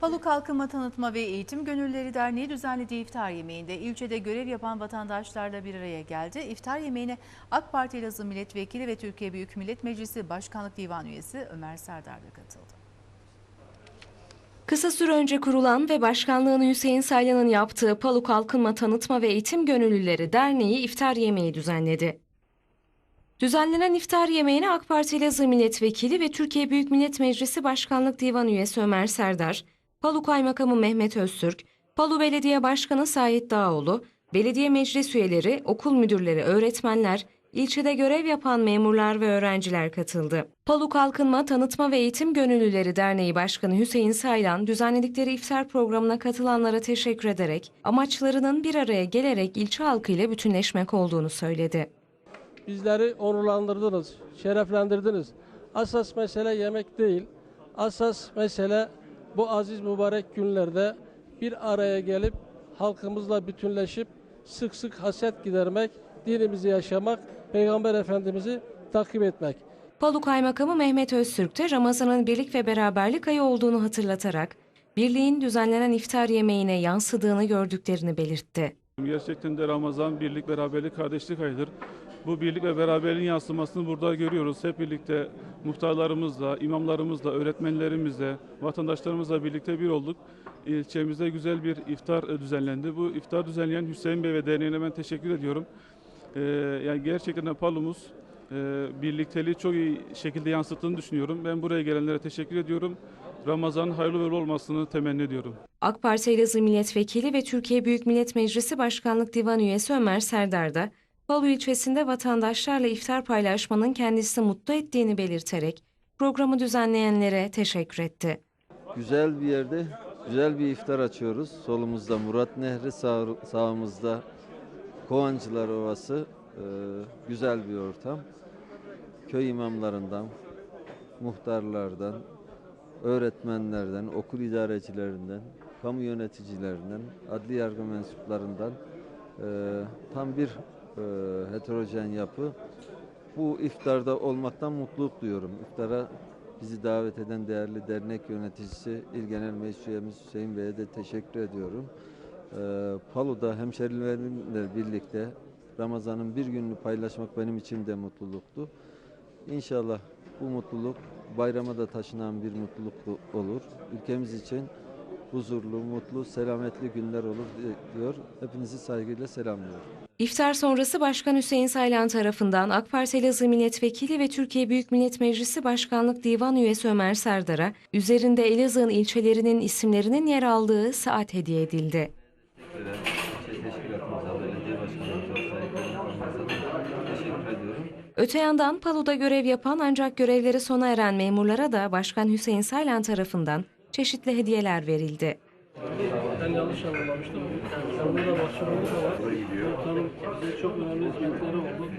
Palu Kalkınma Tanıtma ve Eğitim Gönüllüleri Derneği düzenlediği iftar yemeğinde ilçede görev yapan vatandaşlarla bir araya geldi. İftar yemeğine AK Parti Elazığ Milletvekili ve Türkiye Büyük Millet Meclisi Başkanlık Divan Üyesi Ömer Serdar da katıldı. Kısa süre önce kurulan ve başkanlığını Hüseyin Saylan'ın yaptığı Palu Kalkınma Tanıtma ve Eğitim Gönüllüleri Derneği iftar yemeği düzenledi. Düzenlenen iftar yemeğine AK Parti Elazığ Milletvekili ve Türkiye Büyük Millet Meclisi Başkanlık Divan Üyesi Ömer Serdar, Palu Kaymakamı Mehmet Öztürk, Palu Belediye Başkanı Sait Dağoğlu, belediye meclis üyeleri, okul müdürleri, öğretmenler, ilçede görev yapan memurlar ve öğrenciler katıldı. Palu Kalkınma Tanıtma ve Eğitim Gönüllüleri Derneği Başkanı Hüseyin Saylan, düzenledikleri iftar programına katılanlara teşekkür ederek, amaçlarının bir araya gelerek ilçe halkıyla bütünleşmek olduğunu söyledi. Bizleri onurlandırdınız, şereflendirdiniz. Asas mesele yemek değil. Asas mesele bu aziz mübarek günlerde bir araya gelip halkımızla bütünleşip sık sık haset gidermek, dinimizi yaşamak, Peygamber Efendimiz'i takip etmek. Palu Kaymakamı Mehmet Öztürk de Ramazan'ın birlik ve beraberlik ayı olduğunu hatırlatarak, birliğin düzenlenen iftar yemeğine yansıdığını gördüklerini belirtti. Gerçekten de Ramazan birlik, beraberlik, kardeşlik ayıdır. Bu birlik ve beraberliğin yansımasını burada görüyoruz. Hep birlikte muhtarlarımızla, imamlarımızla, öğretmenlerimizle, vatandaşlarımızla birlikte bir olduk. İlçemizde güzel bir iftar düzenlendi. Bu iftar düzenleyen Hüseyin Bey ve derneğine ben teşekkür ediyorum. Ee, yani gerçekten Palumuz e, birlikteliği çok iyi şekilde yansıttığını düşünüyorum. Ben buraya gelenlere teşekkür ediyorum. Ramazan hayırlı uğurlu olmasını temenni ediyorum. AK Parti Elazığ Milletvekili ve Türkiye Büyük Millet Meclisi Başkanlık Divan Üyesi Ömer Serdar da Palu ilçesinde vatandaşlarla iftar paylaşmanın kendisini mutlu ettiğini belirterek programı düzenleyenlere teşekkür etti. Güzel bir yerde güzel bir iftar açıyoruz. Solumuzda Murat Nehri, sağ, sağımızda Kovancılar Ovası. Ee, güzel bir ortam. Köy imamlarından, muhtarlardan, öğretmenlerden, okul idarecilerinden, kamu yöneticilerinden, adli yargı mensuplarından e, tam bir e, heterojen yapı. Bu iftarda olmaktan mutluluk duyuyorum. İftara bizi davet eden değerli dernek yöneticisi İl Genel Meclis Üyemiz Hüseyin Bey'e de teşekkür ediyorum. Ee, Palu'da hemşerilerimle birlikte Ramazan'ın bir gününü paylaşmak benim için de mutluluktu. İnşallah bu mutluluk bayrama da taşınan bir mutluluk olur. Ülkemiz için huzurlu, mutlu, selametli günler olur diyor. Hepinizi saygıyla selamlıyorum. İftar sonrası Başkan Hüseyin Saylan tarafından AK Parti Elazığ Milletvekili ve Türkiye Büyük Millet Meclisi Başkanlık Divan Üyesi Ömer Serdar'a üzerinde Elazığ'ın ilçelerinin isimlerinin yer aldığı saat hediye edildi. Öte yandan Palu'da görev yapan ancak görevleri sona eren memurlara da Başkan Hüseyin Saylan tarafından çeşitli hediyeler verildi. Ben yanlış anlamıştım. Yani burada da var. Bize çok önemli hizmetleri oldu.